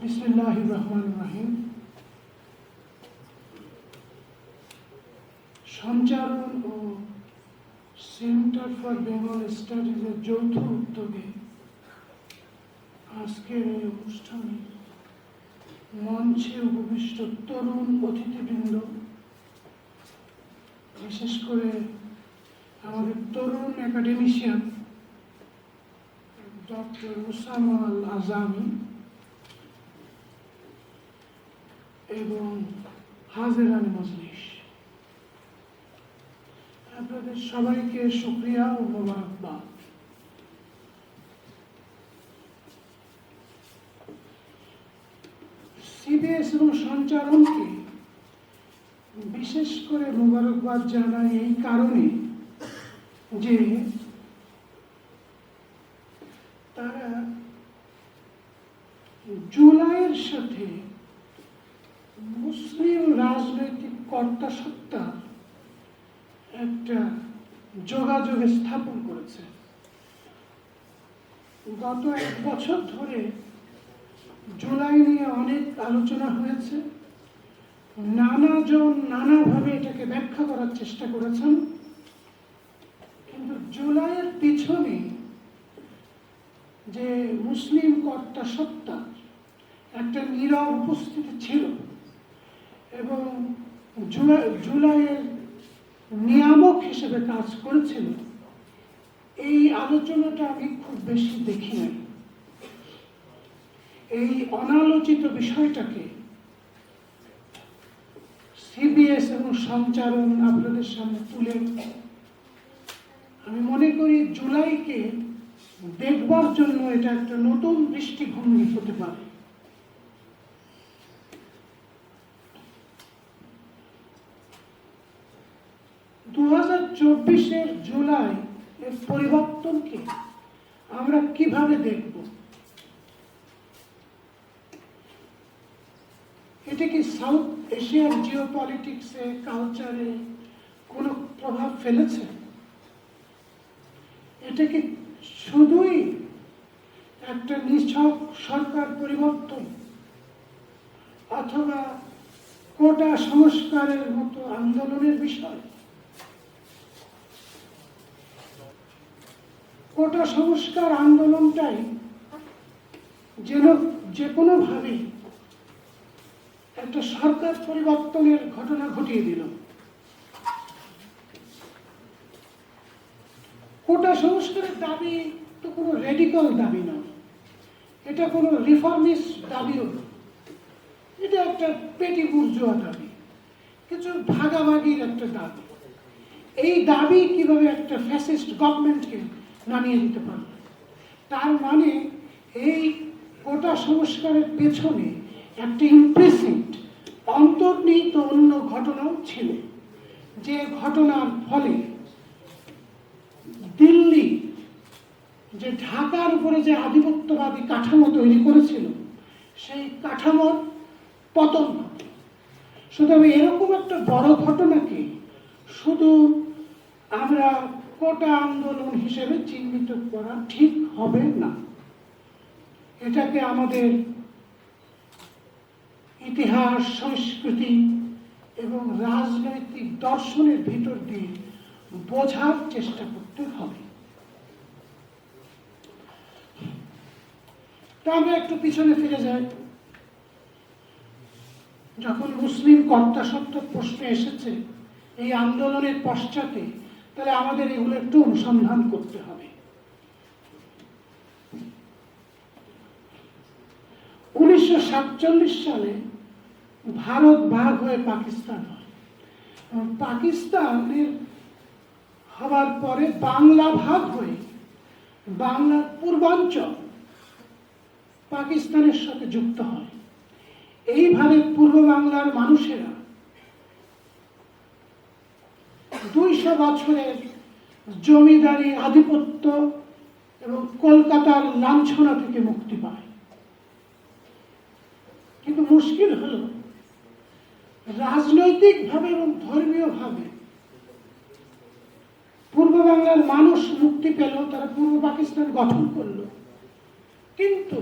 বিসমিল্লাহ রহমান রাহিম। সঞ্চারণ ও সেন্টার ফর বেঙ্গল স্টাডিজের যৌথ উদ্যোগে আজকের এই অনুষ্ঠানে মঞ্চে উপবিষ্ট তরুণ অতিথিবৃন্দ, বিশেষ করে আমাদের তরুণ একাডেমিশিয়ান ডক্টর উসামা আল এবং হাজেরান মজলিস। আপনাদের সবাইকে শুক্রিয়া ও মোবারকবাদ। সিবিএস এবং সঞ্চারণকে বিশেষ করে মোবারকবাদ জানাই এই কারণে যে তারা জুলাইয়ের সাথে মুসলিম রাজনৈতিক একটা যোগাযোগ স্থাপন করেছে। গত এক বছর ধরে জুলাই নিয়ে অনেক আলোচনা হয়েছে। নানাজন নানাভাবে এটাকে ব্যাখ্যা করার চেষ্টা করেছেন। কিন্তু জুলাইয়ের পিছনে যে মুসলিম কর্তা সত্তা একটা নীরব উপস্থিতি ছিল এবং জুলাইয়ের নিয়ামক হিসেবে কাজ করেছিল। এই আলোচনাটা আমি খুব বেশি দেখি নাই। এই অনালোচিত বিষয়টাকে সিবিএস এবং সঞ্চারণ আপনাদের সামনে তুলে আমি মনে করি জুলাইকে দেখবার জন্য এটা একটা নতুন দৃষ্টিভঙ্গি হতে পারে দু হাজার চব্বিশের জুলাই এর পরিবর্তনকে আমরা কীভাবে দেখব? এটা কি সাউথ এশিয়ার জিও পলিটিক্সে কালচারে কোনো প্রভাব ফেলেছে? এটা কি শুধুই একটা নিছক সরকার পরিবর্তন অথবা কোটা সংস্কারের মতো আন্দোলনের বিষয়? কোটা সংস্কার আন্দোলনটাই যেন যে কোনোভাবে একটা সরকার পরিবর্তনের ঘটনা ঘটিয়ে দিল। কোটা সংস্কারের দাবি তো কোনো রেডিক্যাল দাবি নয়। এটা কোনো রিফর্মিস্ট দাবিও এটা একটা পেটি বুর্জোয়া দাবি। কিছু ভাগাভাগির একটা দাবি। এই দাবি কীভাবে একটা ফ্যাসিস্ট গভর্নমেন্টকে নামিয়ে দিতে পারবে তার মানে এই কোটা সংস্কারের পেছনে একটা ইমপ্রেসিড অন্তর্নিহিত অন্য ঘটনাও ছিল। যে ঘটনার ফলে দিল্লি যে ঢাকার উপরে যে আধিপত্যবাদী কাঠামো তৈরি করেছিল, সেই কাঠামোর পতন ঘটে। সুতরাং এরকম একটা বড় ঘটনাকে শুধু আমরা কোটা আন্দোলন হিসেবে চিহ্নিত করা ঠিক হবে না। এটাকে আমাদের ইতিহাস, সংস্কৃতি এবং রাজনৈতিক দর্শনের ভিতর দিয়ে বোঝার চেষ্টা করতে হবে। তা আমরা একটু পিছনে ফিরে যাই। যখন মুসলিম কর্তা সত্য প্রশ্ন এসেছে, এই আন্দোলনের পশ্চাতে তাহলে আমাদের এগুলো একটু অনুসন্ধান করতে হবে। উনিশশো সাতচল্লিশ সালে ভারত ভাগ হয়ে পাকিস্তান হয়। পাকিস্তানের হওয়ার পরে বাংলা ভাগ হয়ে বাংলার পূর্বাঞ্চল পাকিস্তানের সাথে যুক্ত হয়। এইভাবে পূর্ব বাংলার মানুষেরা দুইশো বছরের জমিদারি আধিপত্য এবং কলকাতার লাঞ্ছনা থেকে মুক্তি পায়। কিন্তু মুশকিল হলো, রাজনৈতিকভাবে এবং ধর্মীয়ভাবে পূর্ব বাংলার মানুষ মুক্তি পেল, তারা পূর্ব পাকিস্তান গঠন করল। কিন্তু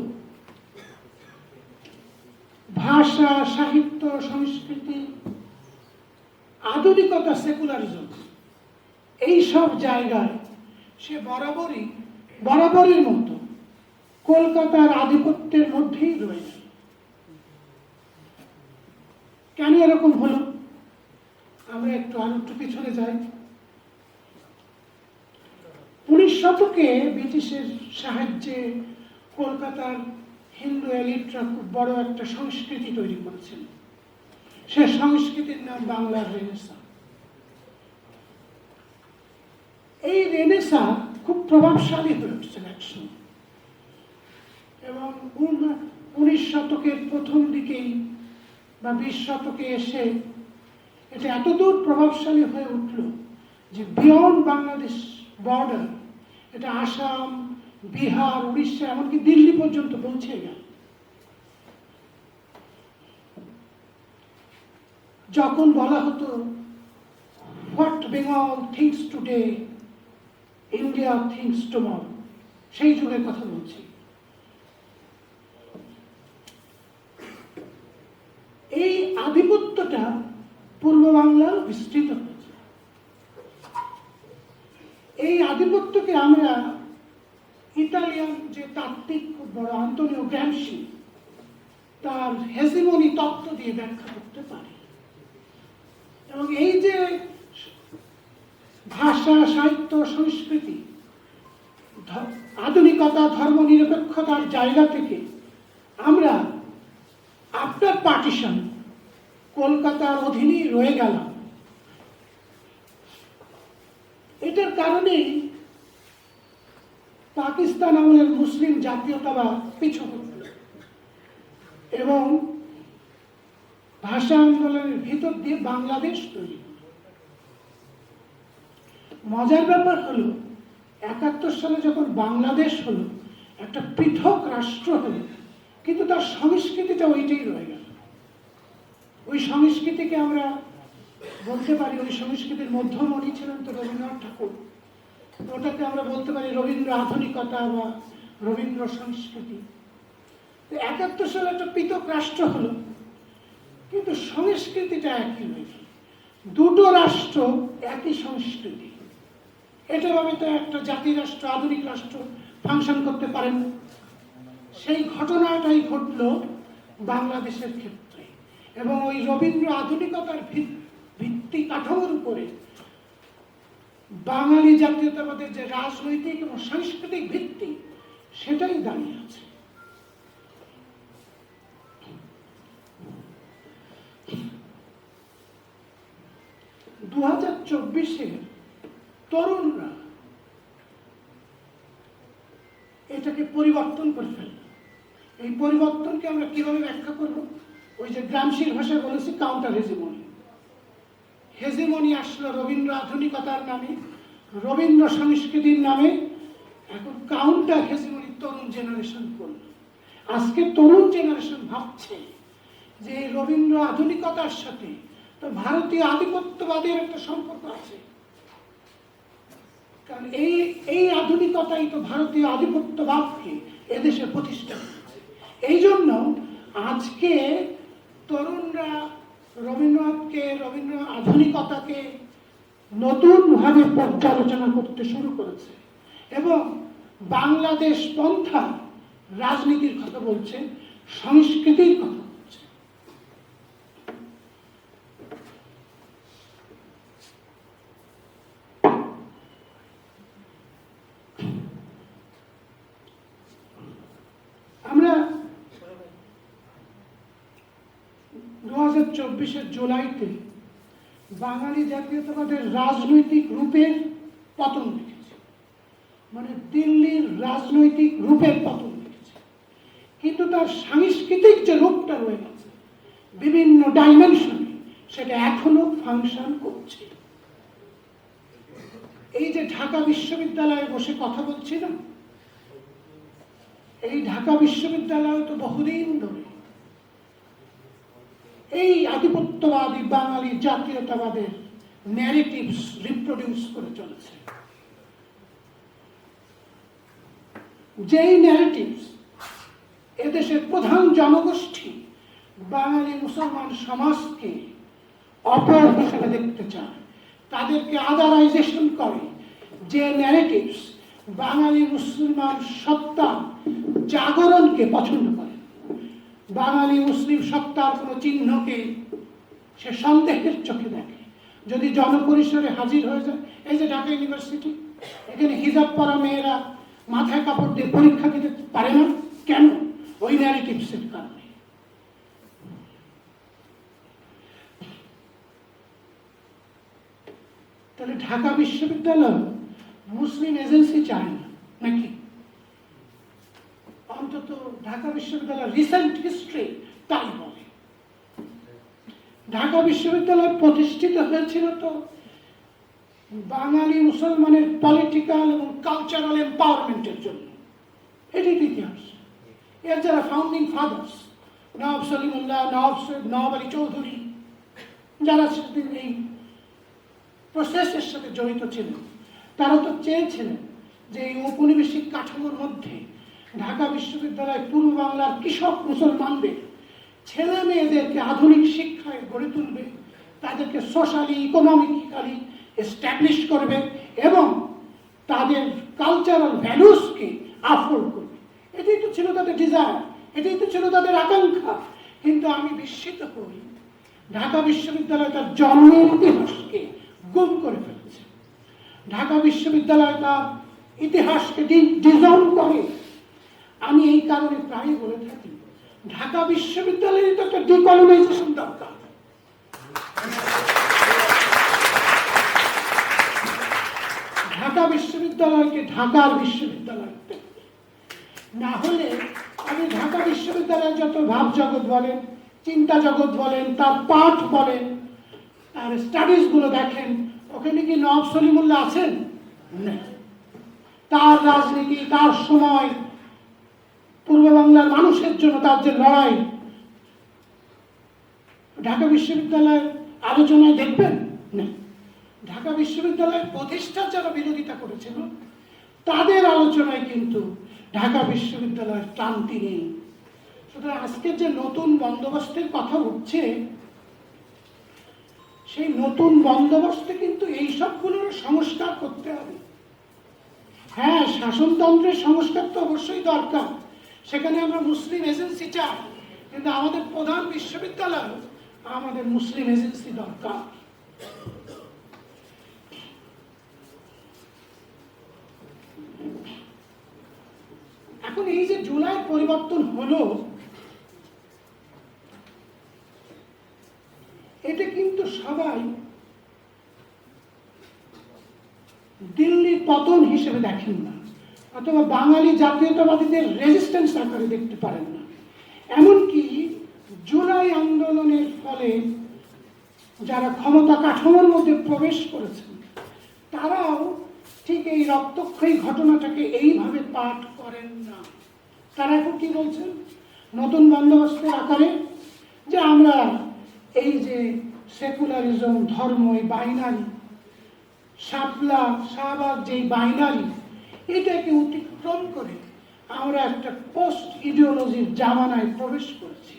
ভাষা, সাহিত্য, সংস্কৃতি, আধুনিকতা, সেকুলারিজম এই সব জায়গায় সে বরাবরই বরাবরের মতো। কলকাতার আধিপত্যের মধ্যেই রয়েছে। কেন এরকম হলো? আমরা একটু আর একটু পিছনে যাই। উনিশ শতকে ব্রিটিশের সাহায্যে কলকাতার হিন্দু এলিটরা খুব বড় একটা সংস্কৃতি তৈরি করেছিল সে সংস্কৃতির নাম বাংলার রেনেসা। এই রেনেসা খুব প্রভাবশালী হয়ে উঠছিল একসময়। এবং উনিশ শতকের প্রথম দিকেই বা বিশ শতকে এসে এটা এতদূর প্রভাবশালী হয়ে উঠল যে বিয়ন্ড বাংলাদেশ বর্ডার এটা আসাম বিহার উড়িষ্যা এমনকি দিল্লি পর্যন্ত পৌঁছে গেল। যখন বলা হতো what Bengal thinks today India thinks tomorrow সেই যুগের কথা বলছি। এই আধিপত্যটা পূর্ব বাংলার বিস্তৃত এই আধিপত্যকে আমরা ইতালিয়ান যে তাত্ত্বিক বড় আন্তনীয় গ্র্যামসি তার হেজিমনি তত্ত্ব দিয়ে ব্যাখ্যা করতে পারি। এবং এই যে ভাষা, সাহিত্য, সংস্কৃতি আধুনিকতা, ধর্ম নিরপেক্ষতার জায়গা থেকে আমরা আফটার পার্টিশন কলকাতার অধীনেই রয়ে গেলাম এটার কারণেই পাকিস্তান আমলের মুসলিম জাতীয়তাবাদ পিছু এবং ভাষা আন্দোলনের ভিতর দিয়ে বাংলাদেশ তৈরি। মজার ব্যাপার হলো, একাত্তর সালে যখন বাংলাদেশ হলো, একটা পৃথক রাষ্ট্র হলো, কিন্তু তার সংস্কৃতিটা ওইটাই রয়ে গেল। ওই সংস্কৃতিকে আমরা বলতে পারি, ওই সংস্কৃতির মধ্যমণি ছিলেন তো রবীন্দ্রনাথ ঠাকুর। ওটাকে আমরা বলতে পারি রবীন্দ্র আধুনিকতা বা রবীন্দ্র সংস্কৃতি। তো একাত্তর সালে একটা পৃথক রাষ্ট্র হলো, কিন্তু সংস্কৃতিটা একই রয়ে গেল। দুটো রাষ্ট্র একই সংস্কৃতি। এটা ভাবে তো একটা জাতি রাষ্ট্র, আধুনিক রাষ্ট্র ফাংশন করতে পারেন। সেই ঘটনাটাই ঘটল বাংলাদেশের ক্ষেত্রে। এবং ওই রবীন্দ্র আধুনিকতার ভিত্তি কাঠামোর উপরে বাঙালি জাতীয়তাবাদের যে রাজনৈতিক এবং সাংস্কৃতিক ভিত্তি, সেটাই দাঁড়িয়ে আছে। দু হাজার চব্বিশে তরুণরা এটাকে পরিবর্তন করে ফেলল। এই পরিবর্তনকে আমরা কীভাবে ব্যাখ্যা করব? ওই যে গ্রামশীর ভাষায় বলেছি কাউন্টার হেজিমনি হেজিমনি আসলো রবীন্দ্র আধুনিকতার নামে, রবীন্দ্র সংস্কৃতির নামে। এখন কাউন্টার হেজিমনি তরুণ জেনারেশন করল। আজকে তরুণ জেনারেশন ভাবছে যে রবীন্দ্র আধুনিকতার সাথে তো ভারতীয় আধিপত্যবাদের একটা সম্পর্ক আছে। কারণ এই এই আধুনিকতাই তো ভারতীয় আধিপত্যবাদকে এদেশে প্রতিষ্ঠা এই জন্য আজকে তরুণরা রবীন্দ্রনাথকে রবীন্দ্র আধুনিকতাকে নতুনভাবে পর্যালোচনা করতে শুরু করেছে এবং বাংলাদেশ পন্থা রাজনীতির কথা বলছে, সংস্কৃতির কথা বলছে আমরা দু হাজার জুলাইতে বাঙালি জাতীয়তাবাদের রাজনৈতিক রূপের পতন দেখেছি মানে দিল্লির রাজনৈতিক রূপের পতন দেখেছি কিন্তু তার সাংস্কৃতিক যে রূপটা রয়ে গেছে বিভিন্ন ডাইমেনশনে সেটা এখনও ফাংশন করছে। এই যে ঢাকা বিশ্ববিদ্যালয়ে বসে কথা বলছিলাম, এই ঢাকা বিশ্ববিদ্যালয় তো বহুদিন ধরে এই আধিপত্যবাদী বাঙালি জাতীয়তাবাদের ন্যারেটিভস রিপ্রোডিউস করে চলেছে। যেই ন্যারেটিভস এদেশের প্রধান জনগোষ্ঠী বাঙালি মুসলমান সমাজকে অপর হিসেবে দেখতে চায়, তাদেরকে আদারাইজেশন করে, যে ন্যারেটিভস বাঙালি মুসলমান সত্তা জাগরণকে পছন্দ করে। বাঙালি মুসলিম সত্তার কোনো চিহ্নকে সে সন্দেহের চোখে দেখে। যদি জনপরিসরে হাজির হয়ে যায়, এই যে ঢাকা ইউনিভার্সিটি, এখানে হিজাব পরা মেয়েরা মাথায় কাপড় দিয়ে পরীক্ষা দিতে পারে না, কেন? ওই ন্যারেটিভসের কারণে। তাহলে ঢাকা বিশ্ববিদ্যালয় মুসলিম এজেন্সি চায় না, নাকি? অন্তত ঢাকা বিশ্ববিদ্যালয় রিসেন্ট হিস্ট্রি তাই বলে। ঢাকা বিশ্ববিদ্যালয় প্রতিষ্ঠিত হয়েছিল তো বাঙালি মুসলমানের পলিটিক্যাল এবং কালচারাল এম্পাওয়ারমেন্টের জন্য। এটি ইতিহাস। এর যারা ফাউন্ডিং ফাদার্স নবাব সলিমুল্লাহ সৈয়দ নবাব আলী চৌধুরী, যারা সেদিন এই প্রসেসের সাথে জড়িত ছিলেন, তারা তো চেয়েছিলেন যে এই ঔপনিবেশিক কাঠামোর মধ্যে ঢাকা বিশ্ববিদ্যালয় পূর্ব বাংলার কৃষক মুসলমানদের, ছেলে মেয়েদেরকে আধুনিক শিক্ষায় গড়ে তুলবে, তাদেরকে সোশ্যালি ইকোনমিক্যালি এস্টাবলিশ করবে এবং তাদের কালচারাল ভ্যালুসকে আফোর্ড করবে। এটাই তো ছিল তাদের ডিজায়ার এটাই তো ছিল তাদের আকাঙ্ক্ষা। কিন্তু আমি বিস্মিত করি, ঢাকা বিশ্ববিদ্যালয় তার জন্মের ইতিহাসকে গুম করে ফেলেছে। ঢাকা বিশ্ববিদ্যালয় তার ইতিহাসকে ডিজাইন করে আমি এই কারণে প্রায় বলে থাকি, ঢাকা বিশ্ববিদ্যালয়ের তো একটা ডিকলোনাইজেশন দরকার। ঢাকা বিশ্ববিদ্যালয়কে ঢাকার বিশ্ববিদ্যালয় না হলে আমি ঢাকা বিশ্ববিদ্যালয়ের যত ভাব জগৎ বলেন, চিন্তা জগৎ বলেন, তার পাঠ বলেন তার স্টাডিজগুলো দেখেন, ওখানে কি নওয়াব সলিমুল্লাহ আছেন? তার রাজনীতি, তার সময় পূর্ব বাংলার মানুষের জন্য তার যে লড়াই, ঢাকা বিশ্ববিদ্যালয়ের আলোচনায় দেখবেন? না। ঢাকা বিশ্ববিদ্যালয়ের প্রতিষ্ঠার যারা বিরোধিতা করেছিল, তাদের আলোচনায় কিন্তু ঢাকা বিশ্ববিদ্যালয়ের ক্লান্তি নেই। সুতরাং আজকের যে নতুন বন্দোবস্তের কথা উঠছে, সেই নতুন বন্দোবস্তে কিন্তু এই সবগুলোর সংস্কার করতে হবে। হ্যাঁ শাসনতন্ত্রের সংস্কার তো অবশ্যই দরকার। সেখানে আমরা মুসলিম এজেন্সি চাই, কিন্তু আমাদের প্রধান বিশ্ববিদ্যালয় আমাদের মুসলিম এজেন্সি দরকার। এখন এই যে জুলাই পরিবর্তন হলো, এটা কিন্তু সবাই দিল্লির পতন হিসেবে দেখেন না। অথবা বাঙালি জাতীয়তাবাদীদের রেজিস্ট্যান্স আকারে দেখতে পারেন না। এমনকি জুলাই আন্দোলনের ফলে যারা ক্ষমতা কাঠামোর মধ্যে প্রবেশ করেছেন, তারাও ঠিক এই রক্তক্ষয়ী ঘটনাটাকে এইভাবে পাঠ করেন না। তারা এখন কি বলছেন? নতুন বন্দোবস্তের আকারে? যে আমরা এই যে সেকুলারিজম, ধর্ম, এই বাইনারি, শাপলা, শাহবাগ যেই বাইনারি এটাকে অতিক্রম করে আমরা একটা পোস্ট ইডিওলজির জামানায় প্রবেশ করেছি।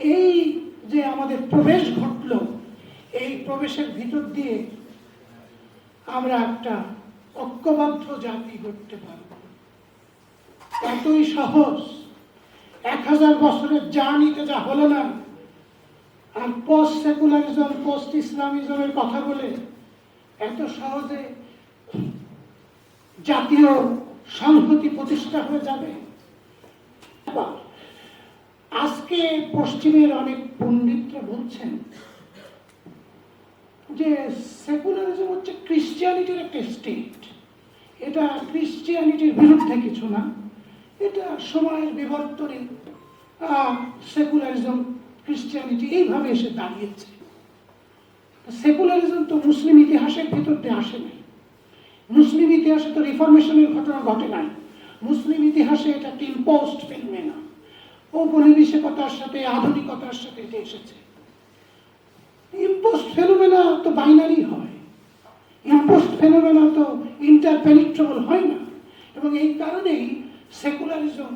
এই যে আমাদের প্রবেশ ঘটলো, এই প্রবেশের ভিতর দিয়ে আমরা একটা ঐক্যবদ্ধ জাতি গড়তে পারব। এতই সহজ, এক হাজার বছরের জার্নিতে যা হলো না। আর পোস্ট সেকুলারিজম পোস্ট ইসলামিজমের কথা বলে এত সহজে জাতীয় সংহতি প্রতিষ্ঠা হয়ে যাবে। আজকে পশ্চিমের অনেক পণ্ডিতরা বলছেন যে সেকুলারিজম হচ্ছে ক্রিশ্চিয়ানিটির একটা স্টেট এটা ক্রিশ্চিয়ানিটির বিরুদ্ধে কিছু না। এটা সময়ের বিবর্তনে সেকুলারিজম, ক্রিশ্চিয়ানিটি এইভাবে এসে দাঁড়িয়েছে। সেকুলারিজম তো মুসলিম ইতিহাসের ভিতর দিয়ে আসে নাই। মুসলিম ইতিহাসে তো রিফরমেশনের ঘটনা ঘটে নাই। মুসলিম ইতিহাসে এটা একটি ইম্পোস্ট ফেলমেনা ঔপনিবেশিকতার সাথে, আধুনিকতার সাথে এটা এসেছে। ইম্পোস্ট ফেনোমেনা তো বাইনারি হয়। ইম্পোস্ট ফেনোমেনা তো ইন্টারপেনিট্রেবল হয় না। এবং এই কারণেই সেকুলারিজম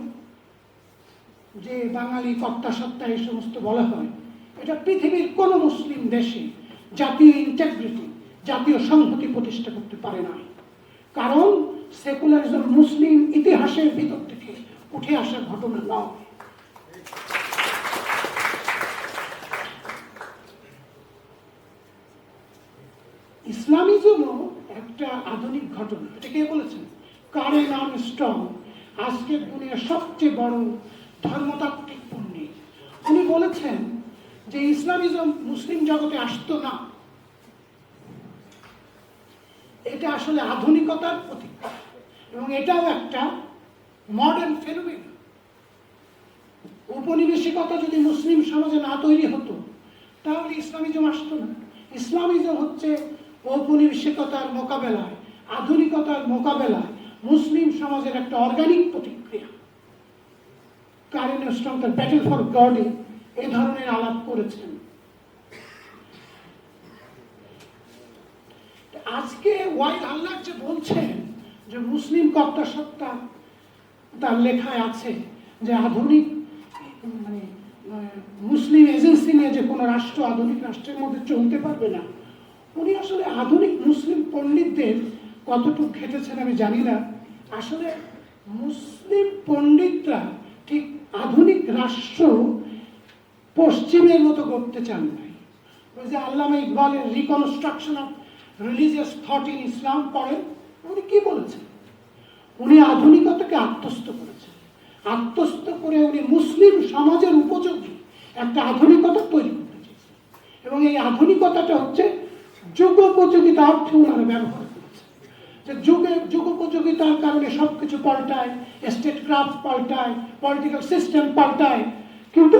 যে বাঙালি কর্তা সত্তা এই সমস্ত বলা হয়, এটা পৃথিবীর কোনো মুসলিম দেশে জাতীয় ইন্টেগ্রিটি জাতীয় সংহতি প্রতিষ্ঠা করতে পারে না কারণ সেকুলারিজম মুসলিম ইতিহাসের ভিতর থেকে উঠে আসা ঘটনা নয়। ইসলামিজমও একটা আধুনিক ঘটনা। এটা কে বলেছেন? কারেন আর্মস্ট্রং, আজকের দুনিয়ার সবচেয়ে বড় ধর্মতাত্ত্বিক পণ্ডিত। উনি বলেছেন যে ইসলামিজম মুসলিম জগতে আসতো না। এটা আসলে আধুনিকতার প্রতীক। এবং এটাও একটা মডার্ন ফেনোমেন উপনিবেশিকতা যদি মুসলিম সমাজে না তৈরি হতো, তাহলে ইসলামিজম আসতো না। ইসলামিজম হচ্ছে ঔপনিবেশিকতার মোকাবেলায়, আধুনিকতার মোকাবেলায় মুসলিম সমাজের একটা অর্গানিক প্রতিক্রিয়া। কারেন স্ট্রং তার ব্যাটেল ফর গডে এ ধরনের আলাপ করেছেন। আজকে ওয়াইদ আল্লাহ যে বলছেন যে মুসলিম কর্তা সত্তা, তার লেখায় আছে যে আধুনিক মানে মুসলিম এজেন্সি নিয়ে যে কোনো রাষ্ট্র, আধুনিক রাষ্ট্রের মধ্যে চলতে পারবে না, উনি আসলে আধুনিক মুসলিম পণ্ডিতদের কতটুকু ঘেটেছেন আমি জানি না। আসলে মুসলিম পণ্ডিতরা ঠিক আধুনিক রাষ্ট্র পশ্চিমের মতো করতে চান নাই। ওই যে আল্লামা ইকবালের reconstruction of religious thought in Islam পড়েন উনি কি বলেছেন? উনি আধুনিকতাকে আত্মস্থ করেছেন। আত্মস্থ করে উনি মুসলিম সমাজের উপযোগী একটা আধুনিকতা তৈরি করতে এবং এই আধুনিকতাটা হচ্ছে যুগোপযোগিতা অর্থে ওনারা ব্যবহার করেছেন। যে যুগে যুগোপযোগিতার কারণে সব কিছু পাল্টায় স্টেট ক্রাফট পাল্টায় পলিটিক্যাল সিস্টেম পাল্টায়। কিন্তু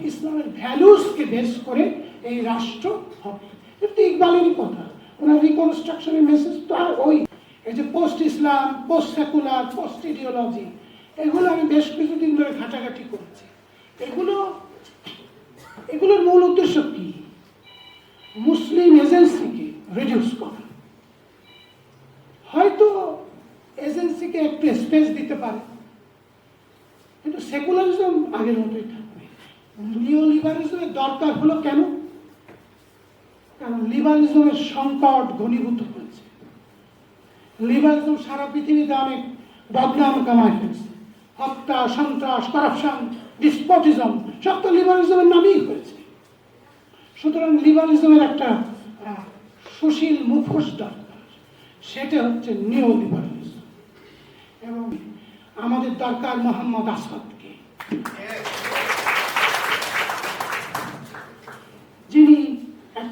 ইসলামের ভ্যালুসকে বেস করে এই রাষ্ট্র হবে। এটা ইকবালেরই কথা। ওনার রিকনস্ট্রাকশনের মেসেজ তো আর ওই এই যে post Islam post secular post ideology এগুলো আমি বেশ কিছুদিন ধরে ঘাটাঘাটি করেছি। এগুলো, এগুলোর মূল উদ্দেশ্য কি? মুসলিম এজেন্সিকে রিডিউস করা। হয়তো এজেন্সিকে একটু স্পেস দিতে পারে, কিন্তু সেকুলারিজম আগের মতোই থাকবে। নিও লিবারিজমের দরকার হলো কেন? লিবারিজমের সংকট ঘনীভূত হয়েছে। লিবারিজম সারা পৃথিবীতে অনেক বদনাম কামাই ফেলছে হত্যা, সন্ত্রাস, করাপশন, ডিসপটিজম, সব তো লিবারিজমের নামেই হয়েছে। সুতরাং লিবারিজমের একটা সুশীল মুখোশ দরকার। সেটা হচ্ছে নিও লিবারালিজম এবং আমাদের দরকার মোহাম্মদ আসাদকে যিনি এক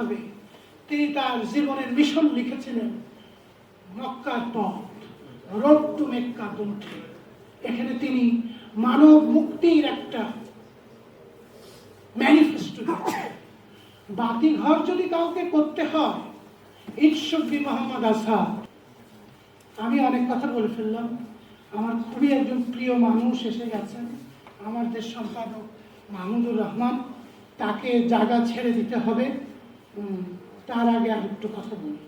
মহাকাব্যিকভাবে তিনি তার জীবনের মিশন লিখেছিলেন মক্কার পথ, রোড টু মেক্কা বলতে এখানে তিনি মানব মুক্তির একটা ম্যানিফেস্টো বাতি ঘর যদি কাউকে করতে হয় বি মোহাম্মদ আসাদ আমি অনেক কথা বলে ফেললাম। আমার খুবই একজন প্রিয় মানুষ এসে গেছেন, আমার দেশ সম্পাদক মাহমুদুর রহমান। তাকে জায়গা ছেড়ে দিতে হবে। তার আগে আর একটু কথা বলি।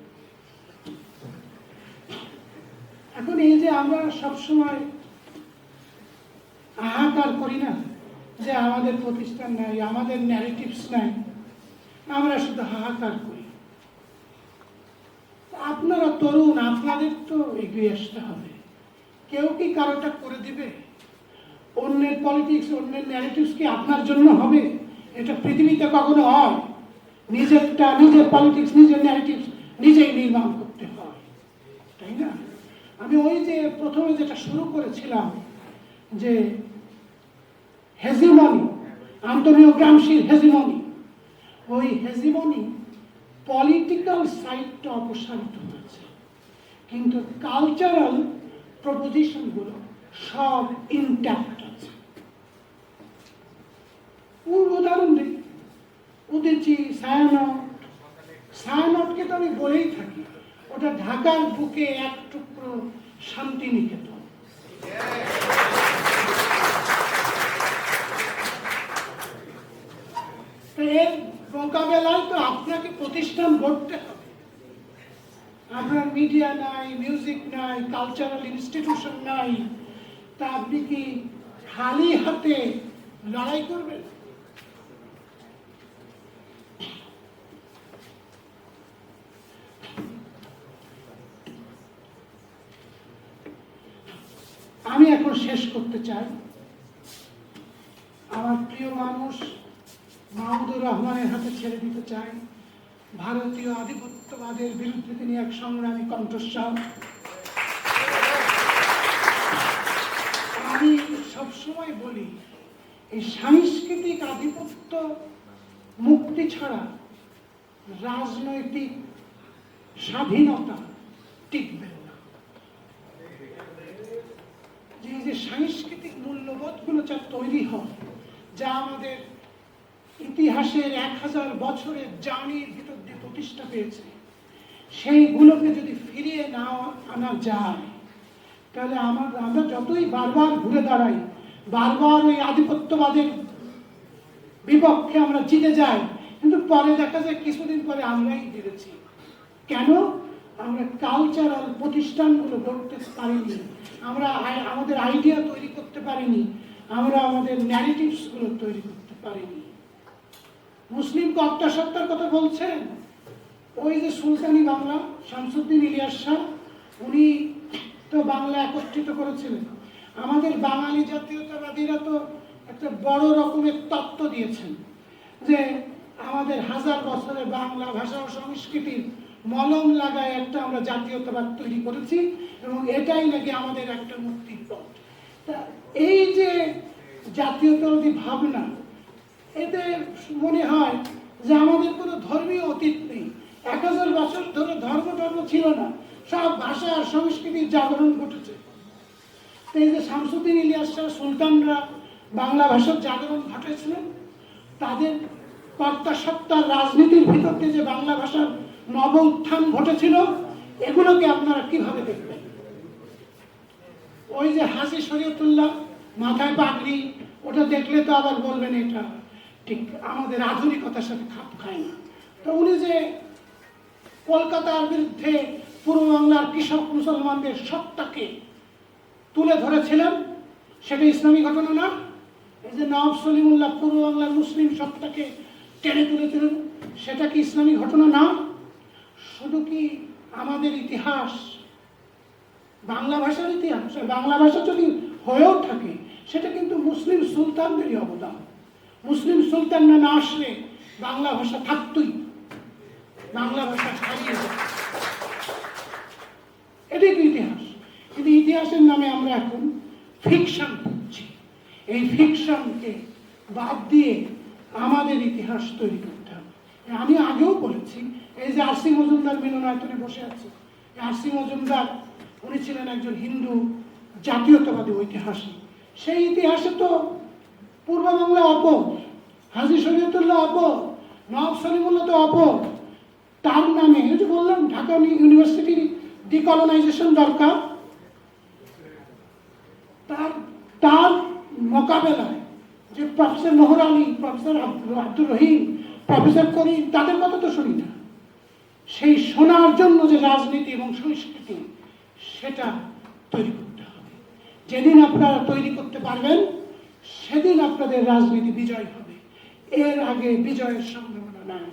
এখন এই যে আমরা সবসময় হাহাকার করি না যে আমাদের প্রতিষ্ঠান নাই, আমাদের ন্যারেটিভস নাই, আমরা শুধু হাহাকার করি। আপনারা তরুণ, আপনাদের তো এগিয়ে আসতে হবে। কেউ কি কারোটা করে দিবে? অন্যের পলিটিক্স অন্যের ন্যারেটিভস কি আপনার জন্য হবে? এটা পৃথিবীতে কখনো হয়? নিজেরটা নিজের পলিটিক্স নিজের ন্যারেটিভস নিজেই নির্মাণ করতে হয়, তাই না? আমি ওই যে প্রথমে যেটা শুরু করেছিলাম যে হেজিমনি আন্তনীয় গ্রামশীর হেজিমনি ওই হেজিমনি পলিটিক্যাল সাইডটা অপসারিত হয়েছে। কিন্তু কালচারাল প্রপোজিশনগুলো সব ইনট্যাক্ট আছে। উদাহরণ দিই। উদিচি ছায়ানট ছায়ানটকে তো আমি বলেই থাকি, ওটা ঢাকার বুকে এক টুকরো শান্তিনিকেতন। এর মোকাবেলায় তো আপনাকে প্রতিষ্ঠান গড়তে হবে। আপনার মিডিয়া নাই, মিউজিক নাই, কালচারাল ইনস্টিটিউশন নাই, তা আপনি কি খালি হাতে লড়াই করবেন আমি এখন শেষ করতে চাই। আমার প্রিয় মানুষ, মাহমুদুর রহমানের হাতে ছেড়ে দিতে চাই। ভারতীয় আধিপত্যবাদের বিরুদ্ধে তিনি এক সংগ্রামী কণ্ঠস্বর। আমি সবসময় বলি, এই সাংস্কৃতিক আধিপত্য মুক্তি ছাড়া রাজনৈতিক স্বাধীনতা টিকবে না যে এই যে সাংস্কৃতিক মূল্যবোধগুলো যা তৈরি হয়, যা আমাদের ইতিহাসের এক হাজার বছরের জার্নির ভিতর দিয়ে প্রতিষ্ঠা পেয়েছে সেইগুলোকে যদি ফিরিয়ে না আনা যায়, তাহলে আমার আমরা যতই বারবার ঘুরে দাঁড়াই, বারবার ওই আধিপত্যবাদের বিপক্ষে আমরা জিতে যাই, কিন্তু পরে দেখা যায় কিছুদিন পরে আমরাই জিতেছি। কেন? আমরা কালচারাল প্রতিষ্ঠানগুলো গড়তে পারিনি, আমরা আমাদের আইডিয়া তৈরি করতে পারিনি আমরা আমাদের ন্যারেটিভসগুলো তৈরি করতে পারিনি। মুসলিম কর্তা সত্তার কথা বলছেন? ওই যে সুলতানি বাংলা, শামসুদ্দিন ইলিয়াস শাহ, উনি তো বাংলা একত্রিত করেছিলেন। আমাদের বাঙালি জাতীয়তাবাদীরা তো একটা বড় রকমের তত্ত্ব দিয়েছেন যে আমাদের হাজার বছরের বাংলা ভাষা ও সংস্কৃতির মলম লাগায় একটা আমরা জাতীয়তাবাদ তৈরি করেছি এবং এটাই নাকি আমাদের একটা মুক্তির পথ। তা এই যে জাতীয়তাবাদী ভাবনা। এতে মনে হয় যে আমাদের কোনো ধর্মীয় অতীত নেই। এক হাজার বছর ধরে ধর্ম ধর্ম ছিল না। সব ভাষা আর সংস্কৃতির জাগরণ ঘটেছে। এই যে শামসুদ্দিন ইলিয়াস শাহ, সুলতানরা বাংলা ভাষার জাগরণ ঘটেছিলেন, তাদের কর্তা সত্তার রাজনীতির ভিতর যে বাংলা ভাষার নব উত্থান ঘটেছিল, এগুলোকে আপনারা কীভাবে দেখবেন? ওই যে হাসি শরীয়তুল্লাহ মাথায় পাগড়ি, ওটা দেখলে তো আবার বলবেন এটা। ঠিক, আমাদের আধুনিকতার সাথে খাপ খায় না। তো উনি যে কলকাতার বিরুদ্ধে পূর্ব বাংলার কৃষক মুসলমানদের সত্তাকে তুলে ধরেছিলেন, সেটা ইসলামী ঘটনা না। এই যে নওয়াব সলিমুল্লাহ পূর্ব বাংলার মুসলিম সত্তাকে টেনে তুলেছিলেন, সেটা কি ইসলামী ঘটনা না? শুধু কি আমাদের ইতিহাস বাংলা ভাষার ইতিহাস? বাংলা ভাষা যদি হয়েও থাকে সেটা কিন্তু মুসলিম সুলতানদেরই অবদান। মুসলিম সুলতানরা না আসলে বাংলা ভাষা থাকতই। বাংলা ভাষা যেত এটাই তো ইতিহাস। কিন্তু ইতিহাসের নামে আমরা এখন ফিকশন করছি এই ফিকশনকে বাদ দিয়ে আমাদের ইতিহাস তৈরি করতে হবে। আমি আগেও বলেছি, এই যে আরসি মজুমদার মিলনায়তনে বসে আছে। আরসি মজুমদার, উনি ছিলেন একজন হিন্দু জাতীয়তাবাদী ঐতিহাসিক। সেই ইতিহাসে তো পূর্ব বাংলা অপর, হাজি শরীয়তুল্লাহ অপর নওয়াব সলিমুল্লাহ তো অপর। তার নামে, এই যে বললাম, ঢাকা ইউনিভার্সিটির ডিকলোনাইজেশন দরকার। তার তার মোকাবেলায় যে professor Nahar Ali professor Abdur Rahim professor Karim, তাদের কথা তো শুনি না। সেই শোনার জন্য যে রাজনীতি এবং সংস্কৃতি, সেটা তৈরি যেদিন আপনারা তৈরি করতে পারবেন, সেদিন আপনাদের রাজনীতি বিজয় হবে। এর আগে বিজয়ের সম্ভাবনা নাই।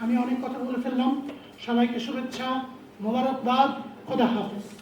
আমি অনেক কথা বলে ফেললাম। সবাইকে শুভেচ্ছা, মোবারকবাদ, খোদা হাফেজ।